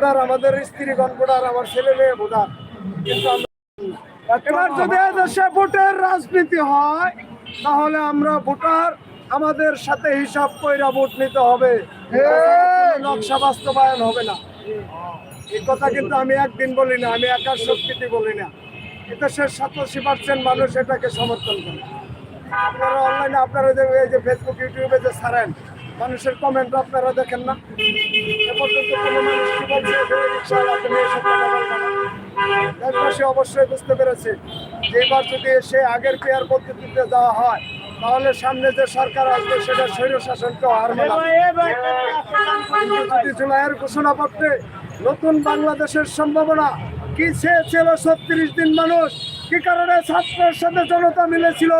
Voter আমাদের স্ত্রীগণ voter আমার ছেলে মেয়ে ভোটার। কিন্তু এবার যদি দেশে ভোটের রাজনীতি হয় তাহলে আমরা ভোটার আমাদের সাথে হিসাব কইরা ভোট নিতে হবে। কোনো নকশা বাস্তবায়ন হবে না। এই কথা কিন্তু আমি একদিন বলি না আমি একার শক্তিতে বলি না। এদেশের সাতাশি পার্সেন্ট মানুষ এটাকে সমর্থন করে। আপনারা অনলাইনে আপনারা যে ফেসবুক ইউটিউবে যে ছাড়েন মানুষের কমেন্ট আপনারা দেখেন না। এ পর্যন্ত কোনো মানুষ কি বলছে। দেশবাসী অবশ্যই বুঝতে পেরেছে যে এবার যদি সে আগের পেয়ার পদ্ধতিতে যাওয়া হয় তাহলে সামনে যে সরকার আসবে সেটা স্বৈর শাসনকেও হার যদি জুলাইয়ের ঘোষণাপত্রে নতুন বাংলাদেশের সম্ভাবনা কি চেয়েছিল ছত্রিশ দিন মানুষ? কি কারণে ছাত্রের সাথে জনতা মিলেছিল?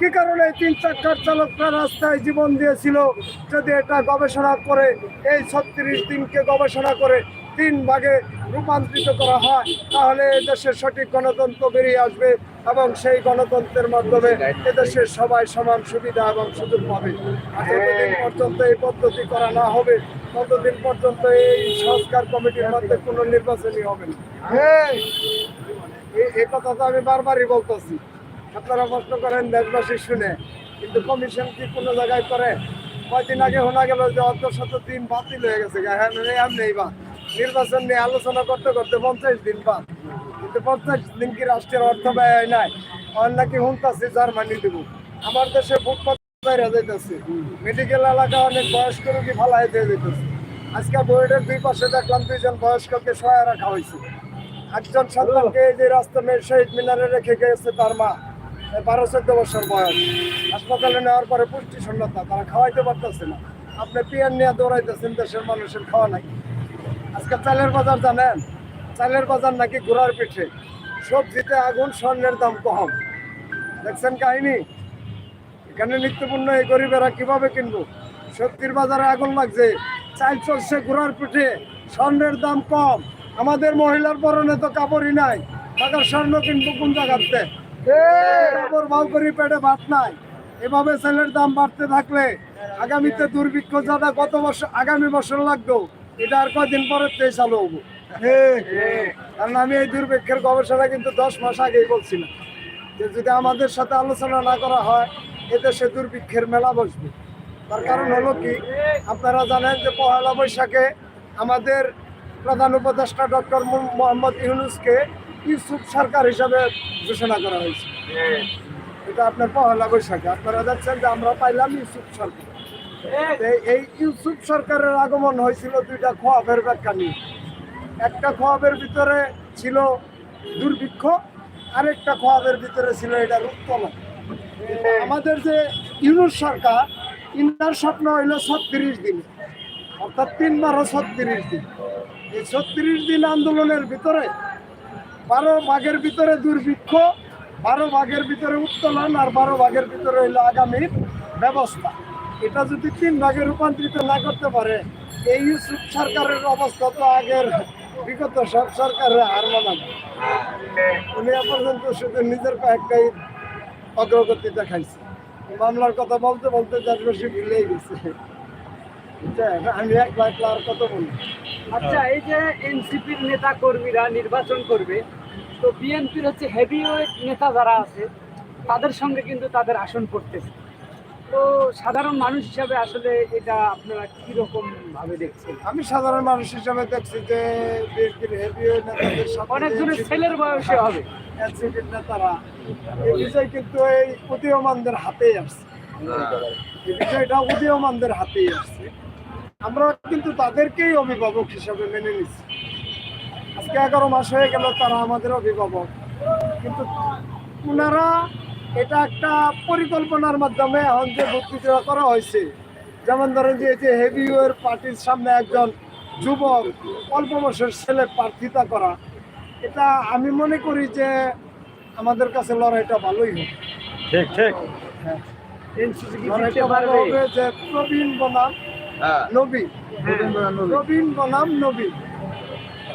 কি কারণে তিন চাকার চালকরা রাস্তায় জীবন দিয়েছিল? যদি এটা গবেষণা করে, এই ছত্রিশ দিনকে গবেষণা করে তিন ভাগে রূপান্তরিত করা হয়, তাহলে এদেশের সঠিক গণতন্ত্র বেরিয়ে আসবে এবং সেই গণতন্ত্রের মাধ্যমে এদেশের সবাই সমান সুবিধা এবং সুযোগ পাবে। যতদিন পর্যন্ত এই পদ্ধতি করা না হবে, ততদিন পর্যন্ত এই সংস্কার কমিটির মধ্যে কোনো নির্বাচনই হবে না। এই- কথা তো আমি বারবারই বলতেছি। আপনারা প্রশ্ন করেন, দেশবাসী শুনে। কিন্তু কমিশন কি কোনো জায়গায় করে? কয়দিন আগে শোনা গেল যে অর্ধ শত দিন বাতিল হয়ে গেছে। হ্যাঁ নেই বা নির্বাচন নিয়ে আলোচনা করতে করতে পঞ্চাশ দিন বাদ। কিন্তু পঞ্চাশ দিন কি রাষ্ট্রের অর্থ ব্যয় হয় নাই? আর নাকি হুনতাছে, জার্মানি দেবো। আমার দেশে ফুটপাত বাইরে যাইতেছে। মেডিকেল এলাকা অনেক বয়স্ক রোগী ফালাই দিয়ে যেতেছে আজকে বোর্ডের দুই পাশে দেখলাম দুইজন বয়স্ককে সহায় রাখা হয়েছে। একজন সন্তানকে এই যে রাস্তা মেয়ে শহীদ মিনারে রেখে গেছে তার মা বারো চোদ্দ বছর বয়স। হাসপাতালে নেওয়ার পরে পুষ্টি শূন্যতা, তারা খাওয়াইতে পারতেছে না। আপনি পিয়ার নিয়ে দৌড়াইতেছেন, দেশের মানুষের খাওয়া নাই। আজকে চালের বাজার জানেন? চালের বাজার নাকি ঘোড়ার পিঠে। সবজিতে আগুন, স্বর্ণের দাম কম। দেখছেন কাহিনী? এখানে নিত্যপূর্ণ এই গরিবেরা কীভাবে কিনবো? সবজির বাজারে আগুন লাগছে। চাল চলছে ঘোড়ার পিঠে, স্বর্ণের দাম কম। আমাদের মহিলার পরনে তো কাপড়ই নাই। টাকার স্বর্ণ কিনবো কোন জায়গাতে? কাপড় ভাও করি পেটে ভাত নাই। এভাবে সেলের দাম বাড়তে থাকলে আগামীতে দুর্ভিক্ষ যাটা গত বছর আগামী বছর লাগতো। এটা আর কয়দিন পরে তে চালু হব। কারণ আমি এই দুর্ভিক্ষের গবেষণা কিন্তু দশ মাস আগেই বলছিলাম যে যদি আমাদের সাথে আলোচনা না করা হয় এতে সে দুর্ভিক্ষের মেলা বসবে। তার কারণ হলো কি? আপনারা জানেন যে পহেলা বৈশাখে আমাদের প্রধান উপদেষ্টা ডক্টর মোহাম্মদ ইউনুসকে ইউসুফ সরকার হিসাবে ঘোষণা করা হয়েছে। এটা আপনার পহেলা বৈশাখে। আপনারা দেখছেন যে আমরা পাইলাম ইউসুফ সরকার। এই ইউসুফ সরকারের আগমন হয়েছিল দুইটা খোয়াবের ব্যাখ্যা নিয়ে। একটা খোয়াবের ভিতরে ছিল দুর্ভিক্ষ, আরেকটা খোয়াবের ভিতরে ছিল উত্তোলন কিন্তু আমাদের যে ইউনুস সরকার, ইনার স্বপ্ন হইল ছত্রিশ দিন। অর্থাৎ তিন বারো ছত্রিশ দিন। এই ছত্রিশ দিন আন্দোলনের ভিতরে বারো ভাগের ভিতরে দুর্ভিক্ষ, বারো ভাগের ভিতরে উত্তোলন আর বারো ভাগের ভিতরে হইল আগামীর ব্যবস্থা। এটা যদি তিন ভাগে রূপান্তরিত না করতে পারে, এই ইউসুফ সরকারের অবস্থা তো আগের বিগত সব সরকারের হার মানাবে উনি এ পর্যন্ত শুধু নিজের কয়েকটাই অগ্রগতি দেখাইছে। মামলার কথা বলতে বলতে দেশবাসী ভুলেই গেছে? আমি এক লাখ আর কত বলি? আচ্ছা এই যে এনসিপির নেতা কর্মীরা নির্বাচন করবে তো বিএনপির হচ্ছে হেভি ওয়েট নেতা যারা আছে তাদের সঙ্গে কিন্তু তাদের আসন পড়তেছে। তো সাধারণ মানুষ হিসাবে আসলে এটা আপনারা কীরকম ভাবে দেখছেন? আমি সাধারণ মানুষ হিসাবে দেখছি যে বিএনপির হেভি নেতাদের অনেকজনের ছেলের বয়সে হবে। এনসিপির নেতারা এই বিষয় কিন্তু এই উদীয়মানদের হাতেই আসছে। এই বিষয়টা উদীয়মানদের হাতেই আসছে। আমরা কিন্তু তাদেরকেই অভিভাবক হিসাবে মেনে নিচ্ছি। আজকে এগারো মাস হয়ে গেল তারা আমাদের অভিভাবক। কিন্তু ওনারা এটা একটা পরিকল্পনার মাধ্যমে এখন যে দেওয়া করা হয়েছে যেমন ধরেন যে এই যে হেভি ওয়ের পার্টির সামনে একজন যুবক অল্প বয়সের ছেলে প্রার্থিতা করা এটা আমি মনে করি যে আমাদের কাছে লড়াইটা ভালোই হবে ঠিক ঠিক। হ্যাঁ। লড়াইটা ভালো হবে যে প্রবীণ বনাম নবী। প্রবীণ বনাম নবীন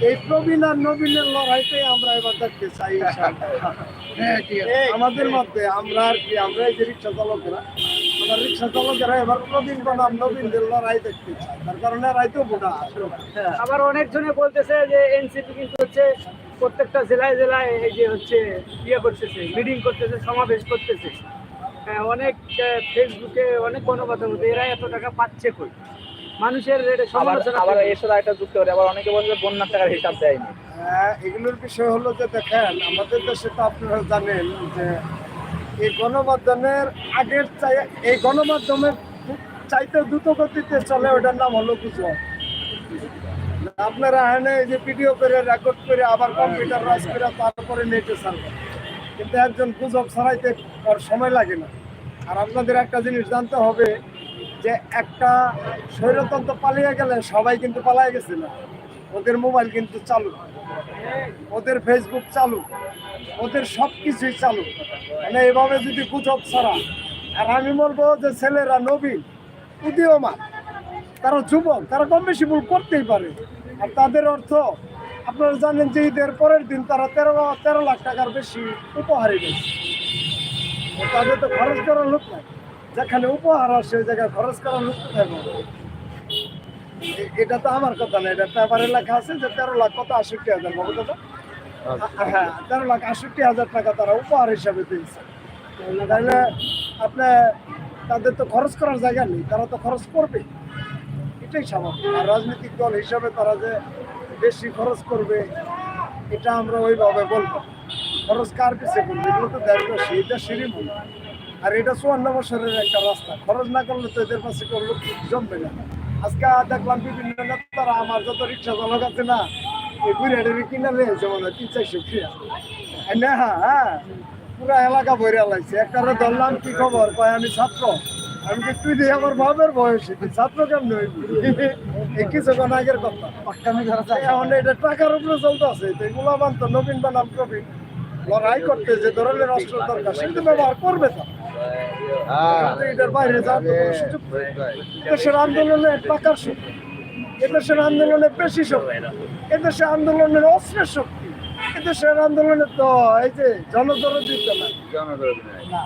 এই প্রবীণ আর নবীনের লড়াইটাই আমরা এবার দেখতে চাই আমাদের মধ্যে আমরা আর কি আমরা এই যে রিক্সা চালকরা আমার রিক্সা চালকেরা এবার প্রবীণ বনাম নবীনদের লড়াই দেখতে চায় তার কারণে এরাই তো বোঝা আসলে আবার অনেকজনে বলতেছে যে এনসিপি কিন্তু হচ্ছে প্রত্যেকটা জেলায় জেলায় এই যে হচ্ছে ইয়ে করতেছে মিটিং করতেছে সমাবেশ করতেছে। হ্যাঁ, অনেক ফেসবুকে অনেক গণমাধ্যমে এরা এত টাকা পাচ্ছে কই? মানুষের আবার সমালোচনা আবার এর সাথে একটা যুক্ত করে আবার অনেকে বলছে বন্যার টাকার হিসাব দেয়নি। হ্যাঁ, এগুলোর বিষয় হলো যে দেখেন আমাদের দেশে তো আপনারা জানেন যে এই গণমাধ্যমের আগের চাই এই গণমাধ্যমের চাইতে দ্রুত গতিতে চলে ওটার নাম হলো গুজব আপনারা এনে এই যে ভিডিও করে রেকর্ড করে আবার কম্পিউটার রাজ করে তারপরে নেটে ছাড়বেন কিন্তু একজন গুজব ছাড়াইতে ওর সময় লাগে না। আর আপনাদের একটা জিনিস জানতে হবে যে একটা স্বৈরতন্ত্র পালিয়ে গেলে সবাই কিন্তু পালিয়ে গেছে না। ওদের মোবাইল কিন্তু চালু। ওদের ফেসবুক চালু। ওদের সব কিছুই চালু। মানে এভাবে যদি গুজব ছাড়া আর আমি বলব যে ছেলেরা নবীন, উদীয়মান, তারা যুবক, তারা কম বেশি ভুল করতেই পারে। আর তাদের অর্থ, আপনারা জানেন যে ঈদের পরের দিন তারা তেরো তেরো লাখ টাকার বেশি উপহারে গেছে তাদের তো খরচ করার লোক নাই। যেখানে উপহার আসে ওই জায়গায় খরচ করার লোক কোথায় এটা তো আমার কথা না এটা পেপারে লেখা আছে যে তেরো লাখ কত? আষট্টি হাজার বাবু দাদা? হ্যাঁ তেরো লাখ আষট্টি হাজার টাকা তারা উপহার হিসাবে দিয়েছে। তাহলে আপনি তাদের তো খরচ করার জায়গা নেই তারা তো খরচ করবে। এটাই স্বাভাবিক। আর রাজনৈতিক দল হিসাবে তারা যে বেশি খরচ করবে এটা আমরা ওইভাবে বলব খরচ কার পিছিয়ে করবে এগুলো তো দেশবাসী এটা সিঁড়ি মূল। আর এটা চুয়ান্ন বছরের একটা রাস্তা। খরচ না করলে তো এদের পাশে কোনো লোক জমবে না। আজকে দেখলাম বিভিন্ন নেতারা আমার যত রিক্সা চালক আছে না এই বুড়াটারি কিনা লেগেছে মনে হয় তিন চারশো ফিয়া না হ্যাঁ পুরা এলাকা বইরে লাগছে একটা ধরলাম কি খবর? কয় আমি ছাত্র। আমি কি তুই দিয়ে আমার বাবার বয়সে তুই ছাত্র কেমন হইবি? এই কিছুক্ষণ আগের কথা। এখন এটা টাকার উপরে চলতে আছে তো এগুলো তো নবীন বানাম প্রবীণ। লড়াই করতে যে ধরনের অস্ত্র দরকার সেটা ব্যবহার করবে তো। এটার বাইরে যাওয়ার সুযোগ নেই। এদেশের আন্দোলনে টাকার শক্তি এদেশের আন্দোলনে পেশি শক্তি এদেশের আন্দোলনের অস্ত্রের শক্তি এদেশের আন্দোলনে তো এই যে জনদরদি তো না।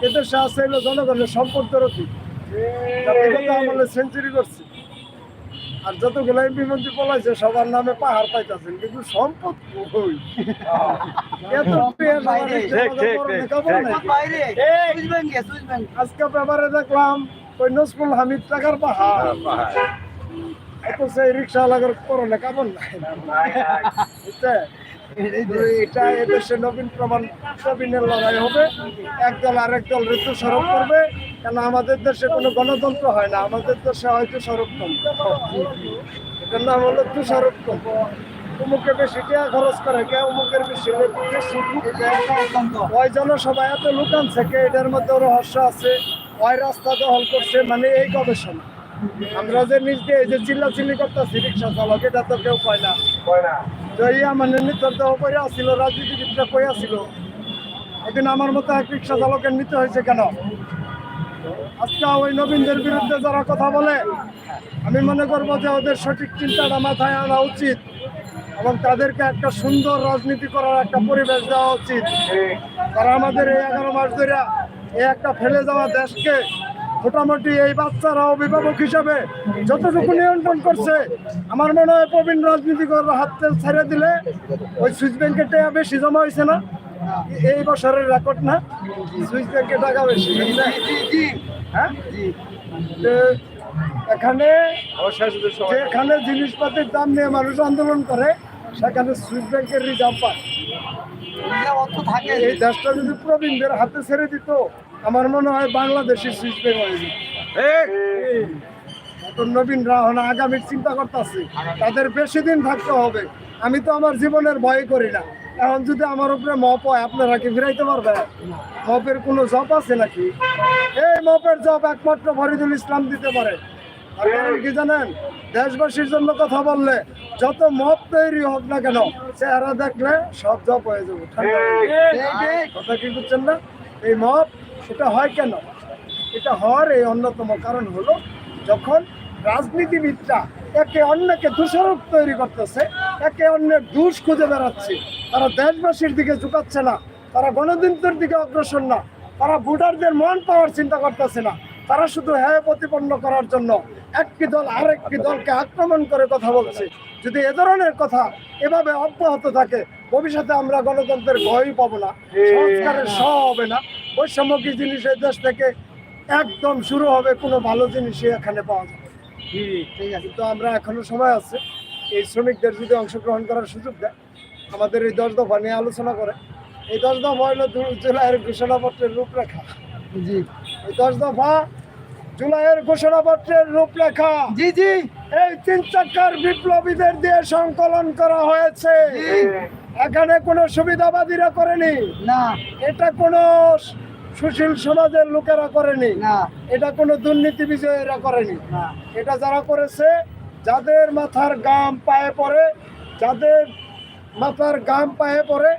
এদেশে আছে হলো জনগণের সম্পদ দরদি। সেঞ্চুরি করছে। আর যতগুলো এমপি মন্ত্রী পলাইছে সবার নামে পাহাড় পাইতেছেন কিন্তু সম্পদ কই? এত। আজকে ব্যাপারে দেখলাম ওই নজরুল হামিদ টাকার পাহাড়। এত সেই রিক্সা লাগার করলে কাপড় নাই। এটা এদেশে নবীন প্রমাণ প্রবীণের লড়াই হবে। একদল আরেক দল ঋতু স্বরূপ করবে। কেন আমাদের দেশে কোনো গণতন্ত্র হয় না? আমাদের দেশে হয়তো স্বরূপতন্ত্র। এটার নাম হলো তুষারোপতন্ত্র। অমুকে বেশি টাকা খরচ করে কে? অমুকের বেশি ওই জনসভা এত লোক আনছে কে? এটার মধ্যে রহস্য আছে। ওই রাস্তা দখল করছে মানে এই গবেষণা। আমরা যে নিজ দিয়ে এই যে চিল্লা চিল্লি করতেছি রিক্সা চালক এটা তো কেউ পায় না। তো এই আমার নিতর দেহ করে আসছিল রাজনীতিবিদরা কই আসছিল একদিন আমার মতো এক রিক্সা চালকের নিতে হয়েছে কেন? আজকে ওই নবীনদের বিরুদ্ধে যারা কথা বলে, আমি মনে করব যে ওদের সঠিক চিন্তাটা মাথায় আনা উচিত এবং তাদেরকে একটা সুন্দর রাজনীতি করার একটা পরিবেশ দেওয়া উচিত। তারা আমাদের এই এগারো মাস ধরে এই একটা ফেলে যাওয়া দেশকে মোটামুটি এই বাচ্চারা অভিভাবক হিসাবে যতটুকু নিয়ন্ত্রণ করছে, আমার মনে হয় প্রবীণ রাজনীতি করার হাতে ছেড়ে দিলে ওই সুইচ ব্যাংকের টাকা বেশি জমা হয়েছে না। এই বছরের রেকর্ড না সুইচ ব্যাংকে টাকা বেশি। হ্যাঁ? এখানে যেখানে জিনিসপাতির দাম নিয়ে মানুষ আন্দোলন করে সেখানে সুইচ ব্যাংকের রিজার্ভ পায়। এই দেশটা যদি প্রবীণদের হাতে ছেড়ে দিত আমার মনে হয় বাংলাদেশের সুইচ ব্যাংক হয়ে যেত। নবীনরা এখন আগামীর চিন্তা করতেছে তাদের বেশি দিন থাকতে হবে। আমি তো আমার জীবনের ভয় করি না। এখন যদি আমার উপরে মপ হয় আপনারা কি ফিরাইতে পারবে? মপের কোনো জব আছে নাকি? এই মপের জব একমাত্র ফরিদুল ইসলাম দিতে পারে। আর কারণ কি জানেন? দেশবাসীর জন্য কথা বললে যত মপ তৈরি হোক না কেন চেহারা দেখলে সব জব হয়ে যাবে। কথা কি বুঝছেন না? এই মপ সেটা হয় কেন? এটা হওয়ার এই অন্যতম কারণ হলো যখন রাজনীতিবিদরা একে অন্যকে দোষারোপ তৈরি করতেছে একে অন্যের দোষ খুঁজে বেড়াচ্ছে। তারা দেশবাসীর দিকে ঝুঁকাচ্ছে না তারা গণতন্ত্রের দিকে অগ্রসর না তারা ভোটারদের মন পাওয়ার চিন্তা করতেছে না। তারা শুধু হ্যাঁ প্রতিপন্ন করার জন্য একটি দল আরেকটি দলকে আক্রমণ করে কথা বলছে। যদি এ ধরনের কথা এভাবে অব্যাহত থাকে ভবিষ্যতে আমরা গণতন্ত্রের ভয়ই পাবো না সংস্কারের স হবে না। বৈষম্যকী জিনিস এই দেশ থেকে একদম শুরু হবে কোনো ভালো জিনিসই এখানে পাওয়া যাবে ঠিক আছে তো আমরা এখনও সময় আছে। এই শ্রমিকদের যদি অংশগ্রহণ করার সুযোগ দেয় আমাদের এই দশ দফা নিয়ে আলোচনা করে। এই দশ দফা হলো জুলাইয়ের ঘোষণাপত্রের রূপরেখা। জি। এই দশ দফা জুলাইয়ের ঘোষণাপত্রের রূপরেখা। জি জি। এই তিন চাকার বিপ্লবীদের দিয়ে সংকলন করা হয়েছে। এখানে কোনো সুবিধাবাদীরা করেনি? না। এটা কোনো সুশীল সমাজের লোকেরা করেনি। না। এটা কোনো দুর্নীতি বিজয়ীরা করেনি। না। এটা যারা করেছে যাদের মাথার গাম পায়ে পড়ে যাদের মাথার গাম পায়ে পড়ে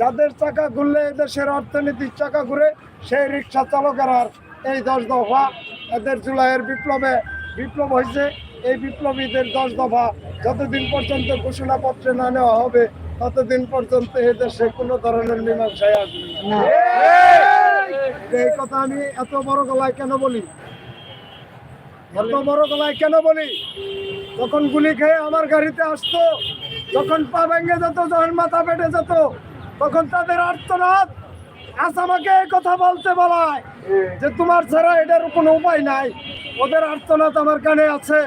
যাদের চাকা ঘুরলে দেশের অর্থনীতির চাকা ঘুরে সেই রিক্সা চালকেরা এই দশ দফা এদের জুলাইয়ের বিপ্লবে বিপ্লব হয়েছে। এই বিপ্লবীদের দশ দফা যতদিন পর্যন্ত ঘোষণাপত্রে না নেওয়া হবে ততদিন পর্যন্ত এই দেশে কোনো ধরনের মীমাংসায় আসবে না। এই কথা আমি এত বড় গলায় কেন বলি? এত বড় গলায় কেন বলি? যখন গুলি খেয়ে আমার গাড়িতে আসতো, যখন পা ভেঙে যেত, যখন মাথা পেটে যেত, তখন তাদের আর্তনাদ আজ আমাকে এই কথা বলতে বলায় যে তোমার ছাড়া এটার কোনো উপায় নাই। ওদের আর্তনাদ আমার কানে আছে।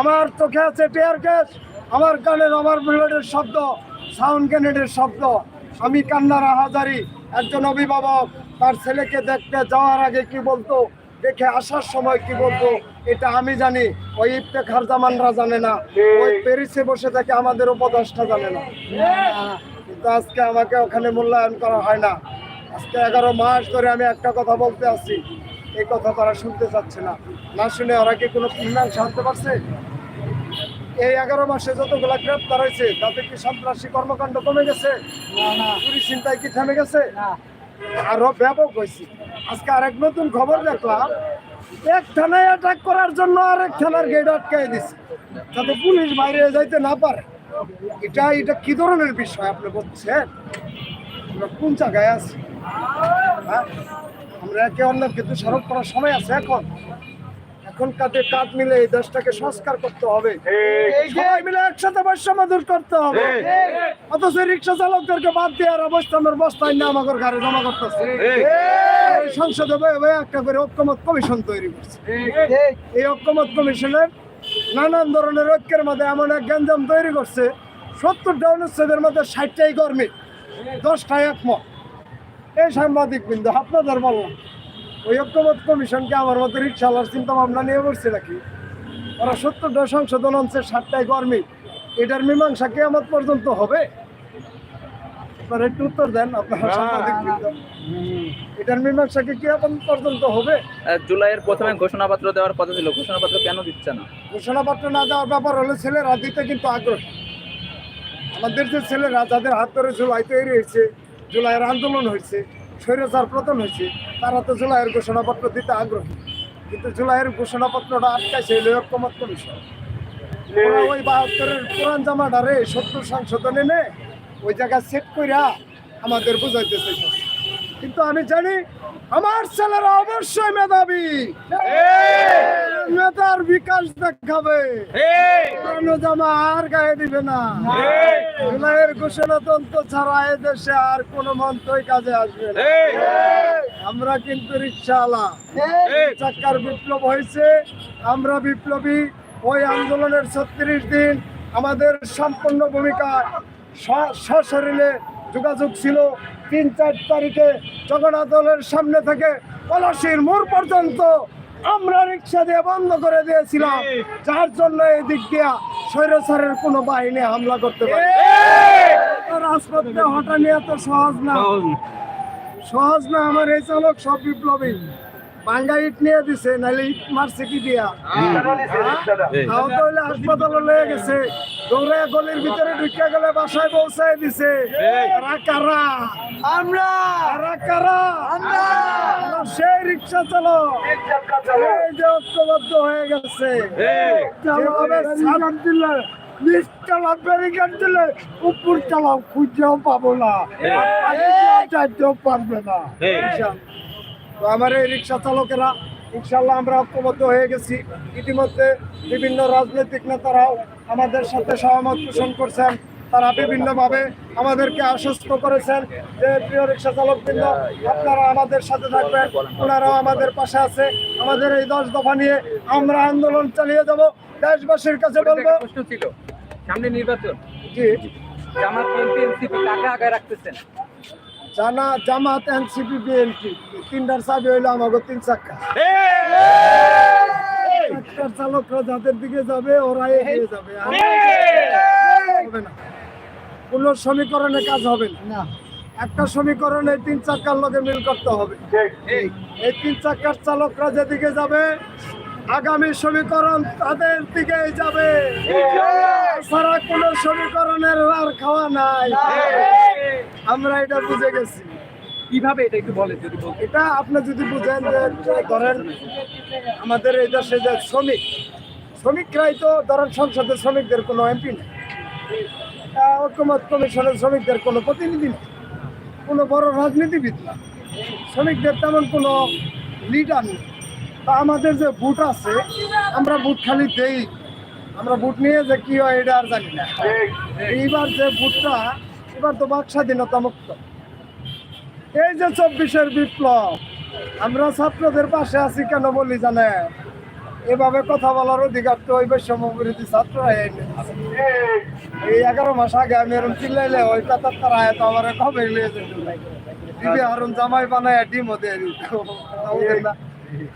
আমার চোখে আছে টিয়ার গ্যাস আমার কানে আমার বুলেটের শব্দ সাউন্ড গ্রেনেডের শব্দ। আমি কান্নার আহাজারি, একজন অভিভাবক। তার ছেলেকে দেখতে যাওয়ার আগে কি বলতো দেখে আসার সময় কি বলতো এটা আমি জানি ওই ইফতেখার জামানরা জানে না ওই প্যারিসে বসে থেকে আমাদের উপদেষ্টা জানে না। কিন্তু আজকে আমাকে ওখানে মূল্যায়ন করা হয় না। আজকে এগারো মাস ধরে আমি একটা কথা বলতে আসছি এই কথা তারা শুনতে চাচ্ছে না। না শুনে ওরা কি কোনো মীমাংসা আনতে পারছে? এই এগারো মাসে যতগুলা গ্রেপ্তার হয়েছে তাতে কি সন্ত্রাসী কর্মকাণ্ড কমে গেছে? চুরি চিন্তায় কি থেমে গেছে? আরও ব্যাপক হয়েছে। আজকে আরেক নতুন খবর দেখলাম, এক থানায় অ্যাটাক করার জন্য আরেক থানার গেট আটকাই দিছে, যাতে পুলিশ বাইরে যাইতে না পারে। এটা এটা কি ধরনের বিষয় আপনি বলছেন? আমরা কোন জায়গায় আছি? হ্যাঁ? আমরা একে অন্যকে দোষারোপ করার সময় আছে এখন। এখন কাঁধে কাঁধ মিলে এই দেশটাকে সংস্কার করতে হবে। সবাই মিলে একসাথে বৈষম্য দূর করতে হবে। অথচ রিক্সা চালকদেরকে বাদ দিয়ে আর অবস্থানের বস্তায় না আমাদের ঘরে জমা করতেছে। সংসদে একটা করে ঐক্যমত কমিশন তৈরি করছে। এই ঐক্যমত কমিশনের নানান ধরনের ঐক্যের মধ্যে এমন এক গ্যাঞ্জাম তৈরি করছে সত্তরটা অনুচ্ছেদের মধ্যে ষাটটাই কর্মী দশটাই একমত। এই সাংবাদিক বিন্দু আপনাদের বললাম। ওই ঐক্যমত কমিশনকে আমার মতো রিক্সাওয়ালার চিন্তা ভাবনা নিয়ে বসছে নাকি? ওরা সত্তরটা সংশোধন অংশের ষাটটাই কর্মী। এটার মীমাংসা কেয়ামত পর্যন্ত হবে? আপনারা একটু উত্তর দেন আপনারা সাংবাদিক এটার মীমাংসা কি কেয়ামত পর্যন্ত হবে? জুলাইয়ের প্রথমে ঘোষণাপত্র দেওয়ার কথা ছিল ঘোষণাপত্র কেন দিচ্ছে না? ঘোষণাপত্র না দেওয়ার ব্যাপার হলে ছেলেরা দিতে কিন্তু আগ্রহী। আমাদের যে ছেলেরা যাদের হাত ধরে জুলাই তৈরি হয়েছে জুলাইয়ের আন্দোলন হয়েছে স্বৈরাচার পতন হয়েছে, তারা তো জুলাইয়ের ঘোষণাপত্র দিতে আগ্রহী। কিন্তু জুলাইয়ের ঘোষণাপত্রটা আটকাইছে এই ঐক্যমত কমিশন। ওরা ওই বাহাত্তরের পুরান জামাটারে সত্তর সংশোধন এনে ওই জায়গায় সেট কইরা আমাদের বুঝাইতে চাইছে কিন্তু আমি জানি আমার ছেলেরা অবশ্যই মেধাবী। মেধার বিকাশ দেখাবে। জামা আর গায়ে দিবে না। জুলাইয়ের ঘোষণাতন্ত্র ছাড়া এ দেশে আর কোনো মন্ত্রই কাজে আসবে না। আমরা কিন্তু রিক্সাওয়ালা। চাক্কার বিপ্লব হয়েছে। আমরা বিপ্লবী। ওই আন্দোলনের ছত্রিশ দিন আমাদের সম্পূর্ণ ভূমিকা সশরীরে যোগাযোগ ছিল তিন চার তারিখে চকড়া দলের সামনে থেকে পলাশির মোড় পর্যন্ত আমরা রিক্সা দিয়ে বন্ধ করে দিয়েছিলাম। যার জন্য এই দিক দিয়া স্বৈরাচারের কোনো বাহিনী হামলা করতে পারে রাজপথে হঠাৎ নিয়ে তো সহজ না। সহজ না আমার এই চালক সব বিপ্লবী। বাঙ্গা ইট নিয়ে দিছে নাহলে ইট মারছে কি দিয়া? আহত হইলে হাসপাতালে লয়ে গেছে। দৌড়ে গলির ভিতরে ঢুকে গেলে বাসায় পৌঁছায় দিছে। কারা কারা? আমরা। কারা কারা? আমরা। সেই রিক্সা চালক। এই যে ঐক্যবদ্ধ হয়ে গেছে। যেভাবে সালাম দিলে ব্যারিকেড উপর চালাও খুঁজেও পাবো না। চাইতেও পারবে না। তো আমার এই রিক্সা চালকেরা ইনশাল্লাহ আমরা ঐক্যবদ্ধ হয়ে গেছি। ইতিমধ্যে বিভিন্ন রাজনৈতিক নেতারাও আমাদের সাথে সহমত পোষণ করছেন। তারা বিভিন্নভাবে আমাদেরকে আশ্বস্ত করেছেন যে প্রিয় রিক্সা চালক বৃন্দ আপনারা আমাদের সাথে থাকবেন ওনারাও আমাদের পাশে আছে। আমাদের এই দশ দফা নিয়ে আমরা আন্দোলন চালিয়ে যাব। দেশবাসীর কাছে বলব প্রশ্ন ছিল সামনে নির্বাচন। জি। আগে রাখতেছেন? জানা জামাত এনসিপি বিএনপি তিনটার চাবি হইল আমাকে তিন চাক্কা। ট্রাক্টর চালকরা যাদের দিকে যাবে ওরা এগিয়ে যাবে। হবে না। কোন সমীকরণে কাজ হবে না। একটা সমীকরণে তিন চাক্কার লগে মিল করতে হবে। এই তিন চাক্কার চালকরা যেদিকে যাবে আগামী সমীকরণ তাদের দিকেই যাবে। সারা কোন সমীকরণের আর খাওয়া নাই। আমরা এটা বুঝে গেছি। কীভাবে এটা একটু বলেন যদি এটা আপনি যদি বুঝেন যে ধরেন আমাদের এই দেশে যে শ্রমিক শ্রমিকরাই তো ধরেন সংসদে শ্রমিকদের কোনো এমপি নেই। ঐক্যমত কমিশনের শ্রমিকদের কোনো প্রতিনিধি নেই। কোনো বড় রাজনীতিবিদ না। শ্রমিকদের তেমন কোনো লিডার নেই। তা আমাদের যে ভোট আছে, আমরা ভোট খালি দেই। আমরা বুট নিয়ে যে কি হয় এটা আর জানি না। এইবার যে ভোটটা এবার তো বাক স্বাধীনতা মুক্ত। এই যে চব্বিশের বিপ্লব, আমরা ছাত্রদের পাশে আছি কেন বলি জানে এভাবে কথা বলার অধিকার তো ওই বৈষম্য বিরোধী ছাত্ররা এই এগারো মাস আগে আমি এরকম চিল্লাইলে ওই কথার তারা তো আমার কবে লিয়ে যেত? দিদি হারুন জামাই বানায় ডিমও দিয়ে দিত।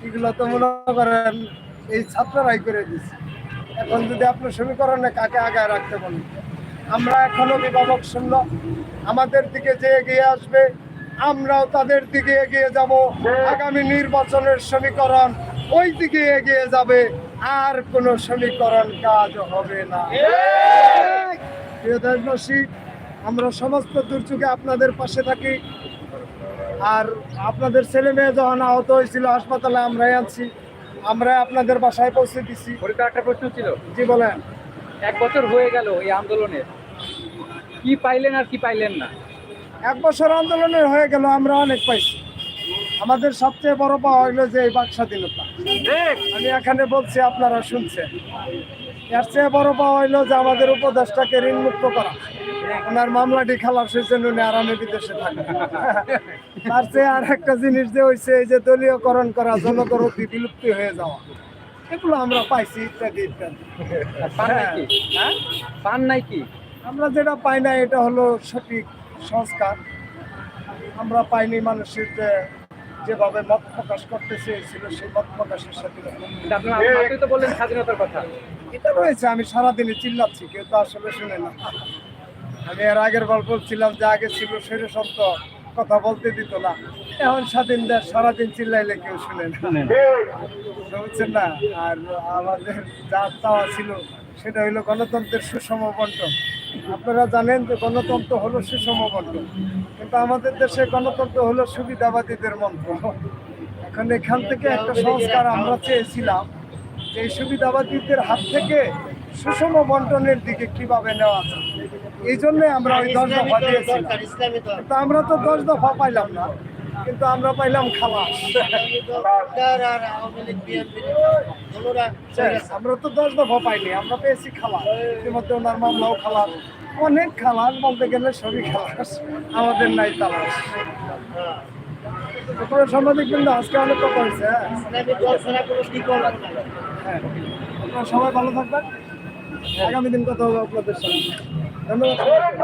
এগুলো তো মনে করেন এই ছাত্ররাই করে দিচ্ছে এখন যদি আপনার সমীকরণে কাকে আগায় রাখতে বলেন? আমরা এখন অভিভাবক শূন্য। আমাদের দিকে যে এগিয়ে আসবে আমরাও তাদের দিকে এগিয়ে যাব। আগামী নির্বাচনের সমীকরণ ওই দিকে এগিয়ে যাবে। আর কোনো সমীকরণ কাজ হবে না। প্রিয় দেশবাসী আমরা সমস্ত দুর্যোগে আপনাদের পাশে থাকি। আর আপনাদের ছেলে মেয়ে যখন আহত হয়েছিল হাসপাতালে আমরাই আনছি। আমরা আপনাদের বাসায় পৌঁছে দিছি। একটা প্রশ্ন ছিল। জি বলেন। এক বছর হয়ে গেল এই আন্দোলনের কি পাইলেন আর কি পাইলেন না? এক বছর আন্দোলনের হয়ে গেল আমরা অনেক পাইছি। আমাদের সবচেয়ে বড় পাওয়া হইল যে এই বাক স্বাধীনতা। আমি এখানে বলছি আপনারা শুনছেন। এর চেয়ে বড় পাওয়া হইল যে আমাদের উপদেশটাকে ঋণ মুক্ত করা। ওনার মামলাটি খালাস হয়েছে উনি আরামে বিদেশে থাকে তার চেয়ে আর একটা জিনিস যে হয়েছে এই যে দলীয়করণ করা জনগরতি বিলুপ্তি হয়ে যাওয়া। এগুলো আমরা পাইছি ইত্যাদি ইত্যাদি। পান নাই কি? হ্যাঁ? পান নাই কি? আমরা যেটা পাই না এটা হলো সঠিক সংস্কার। আমরা পাইনি মানুষের যে যেভাবে মত প্রকাশ করতে চেয়েছিল সেই মত প্রকাশের সাথে। বললেন স্বাধীনতার কথা। এটা রয়েছে আমি সারাদিনে চিল্লাচ্ছি কেউ তো আসলে শুনে না। আমি এর আগের গল্প বলছিলাম যে আগে ছিল সেরে সন্ত কথা বলতে দিত না। এখন স্বাধীন দেশ সারাদিন চিল্লাইলে কেউ শুনে না। বুঝছেন না? আর আমাদের যা চাওয়া ছিল সেটা হলো গণতন্ত্রের সুষম বন্টন। আপনারা জানেন যে গণতন্ত্র হলো সুষম বন্টন কিন্তু আমাদের দেশে গণতন্ত্র হলো সুবিধাবাদীদের মন্ত্র। এখন এখান থেকে একটা সংস্কার আমরা চেয়েছিলাম যে এই সুবিধাবাদীদের হাত থেকে সুষম বন্টনের দিকে কীভাবে নেওয়া যায়? এই জন্য আমরা ওই দশ দফা দিয়েছিলাম। আমরা তো দশ দফা পাইলাম না কিন্তু আমরা পাইলাম খালাস আমরা তো দশ দফা পাইনি আমরা পেয়েছি খালাস ইতিমধ্যে ওনার মামলাও খালাস অনেক খালাস বলতে গেলে সবই খালাস আমাদের নাই তালাস সাংবাদিক কিন্তু আজকে অনেক কথা হয়েছে হ্যাঁ? হ্যাঁ। আপনারা সবাই ভালো থাকবেন। আগামী দিন কথা হবে আপনাদের সঙ্গে। ধন্যবাদ।